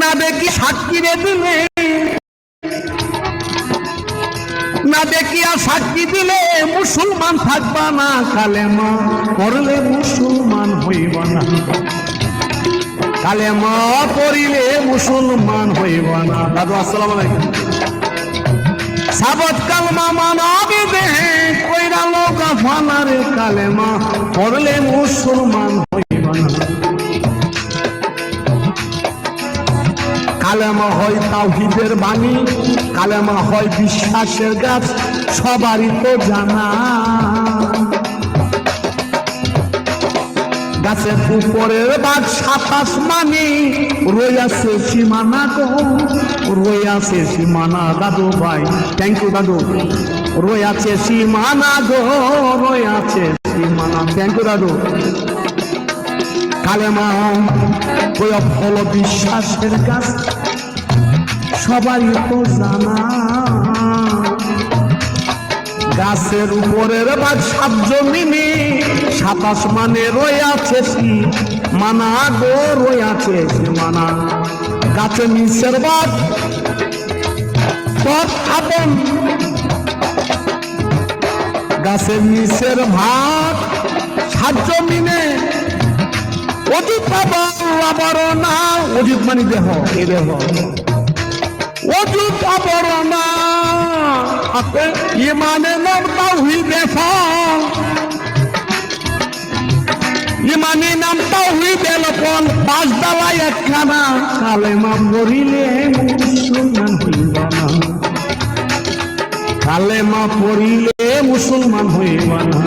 না দেখি সাক্ষী সাক্ষী দিলে মুসলমান থাকবা না কালেমা করলে মুসলমান হইব না। কালেমা পড়িলে মুসলমান হইব না। দাদু, আসসালাম আলাইকুম। সাবত কালমা কইরা লোক কালেমা, পড়লে মুসলমান হইব না। কালেমা হয় তাওহিদের বাণী, কালেমা হয় বিশ্বাসের গাছ, সবারই তো জানা। গাছের উপরের বাঘ সাতাশ মানে রইয়াছে সীমানা গো রইয়াছে সীমানা দাদু ভাই। থ্যাংক ইউ দাদু। রইয়াছে সীমানা গো রইয়াছে সীমানা। থ্যাংক ইউ দাদু। কালেমা ওই ফল বিশ্বাসের গাছ সবারই তো জানা। গাছের উপরের বা সাত জমিনে, সাতাশ মানে রয়াছে সি মানা গো, রয়াছে মানা। গাছে নিচের বাদ আপন। গাছের নিচের ভাত সাত জমিনে। অজিত বাবা আবার না, অজিত মানে দেহ, এ দেহ। অজুত অবরণা আপে ইমানে নাম তাওহি দেখা ইমানে নাম তাওহি বেলপন পাঁচ দালাই একখানা। কালেমা পড়িলে মুসলমান হইব না। কালেমা পড়িলে মুসলমান হইব না।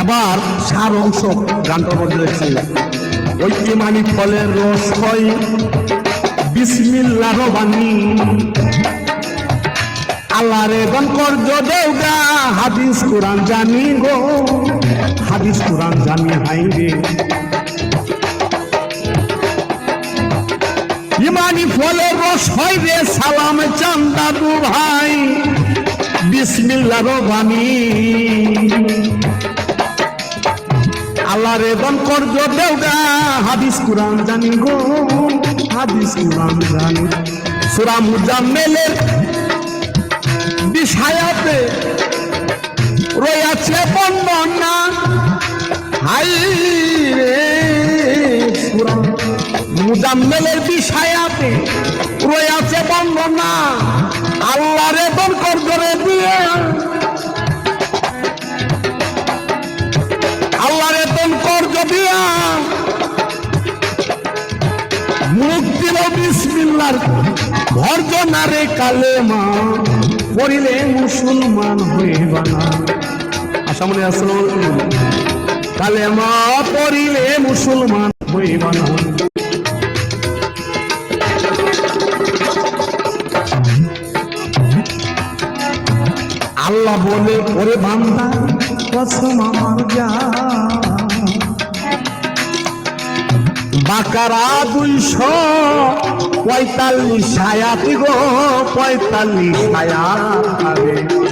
এবার সার অংশ গানটার মধ্যে দেখছি ওই ফলের রস হয়। বিসমিল্লাহ বাণী। আল্লাহ রে গণকর্য দেওগা হাদিস কোরআন জানি গো। হাদিস কোরআন জানি হাই রে। ইমানি ফলের রস হয় রে, সালাম চান্দাদু ভাই। বিসমিল্লাহ বাণী। আল্লাহ রে দন করজ দেওগা হাদিস কুরআন জানি গো, হাদিস কুরআন জানি। সূরা মুজাম্মেলের বিষয়াতে রয়াছে বর্ণনা। হাই রে, সূরা মুজাম্মেলের বিষয়াতে ভর্জনারে কালেমা পড়িলে মুসলমান হইবা না। আসামনে আসসালাম কালেমা পড়িলে মুসলমান হইবা না। আল্লাহ বলে, ওরে বান্দা, কসম আমার যা বাকারা দুইশো পঁয়তাল্লিশ ছায়া গো? পঁয়তাল্লিশ হায়াত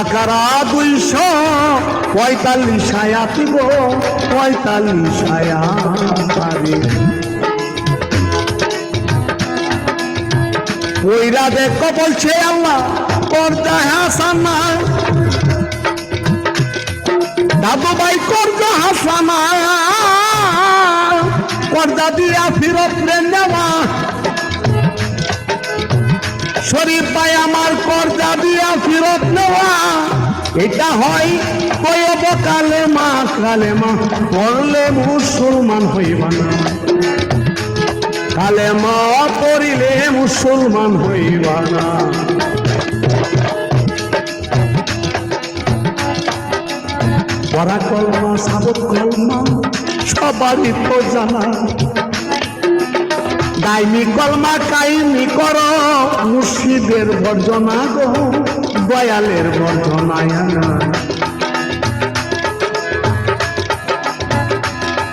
বাকারা দুইশো পঁয়তাল্লিশ আয়াতি গো পঁয়তাল্লিশ আয়াতি ওইরা দেখো বলছে আল্লাহ করজা হাসানা দাদু ভাই করজা হাসানা করজা দিয়া ফিরত নেওয়া। শরীফ ভাই, আমার পর্দা দিয়া ফিরত নেওয়া। এটা হয় কয়ব কালে মা কালে মা, পড়লে মুসলমান হইবা না। কালে মা, পড়িলে মুসলমান হইবা না। পড়া কলমা সাবত কলমা সবারই তো জানা। দাইনি কলমা কাইনি কর, মুর্শিদের বর্জনা গো। দয়ালের বর্জনায় আনা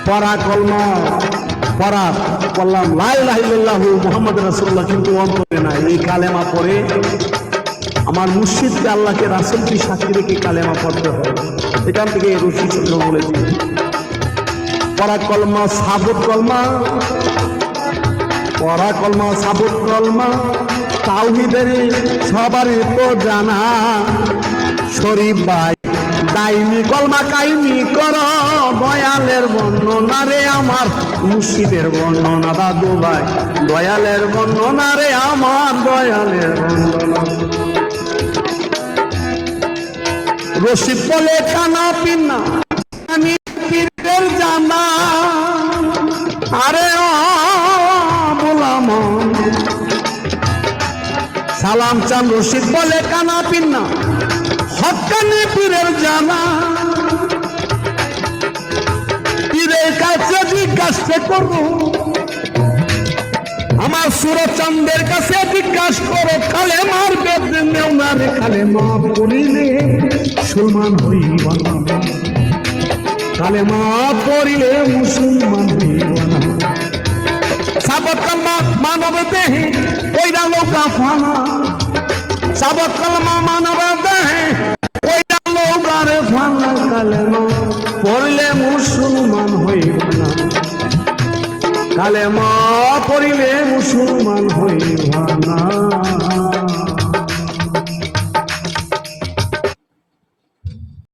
পড়া কলমা পড়া করলাম। লাই লাহিল্লাহ মোহাম্মদ রাসুল্লাহ কিন্তু অন্তরে নাই। এই কালেমা পরে আমার মুর্শিদকে, আল্লাহকে, রাসুলকে সাক্ষী রেখে কালেমা পড়তে হবে এখান থেকে রশিচন্দ্র বলেছে। পড়া কলমা সাবুত কলমা পড়া কলমা সাবুত কলমা তাওহিদের সবারই তো জানা শরীফ ভাই দাইনি কলমা কাইনি কর। দয়ালের বর্ণনা রে আমার, মুর্শিদের বর্ণনা দাদু ভাই। দয়ালের বর্ণনা রে আমার, দয়ালের বর্ণনা। রশিদ বলে কানা পিন্না আমি জানা। সালাম চান রশিদ বলে কানা পিন্না। হকানি পীরের জানা। পীরের কাছে জিজ্ঞাসা করব আমার সুরচন্দ্রের কাছে জিজ্ঞাসা করো কালে মার বেদ নেও না রে কালে মা পড়িলে মুসলমান হইব না। কালে মা পড়িলে মুসলমান হইব না। সাবত মানব দেহে ওইরা লোকা ফানা সাবত কলমা মানব দেহে। ওইরা লোকারে ফানা কালেমা। পড়লে মুসলমান হইব না কালেমা পড়িলে মুসলমান হইব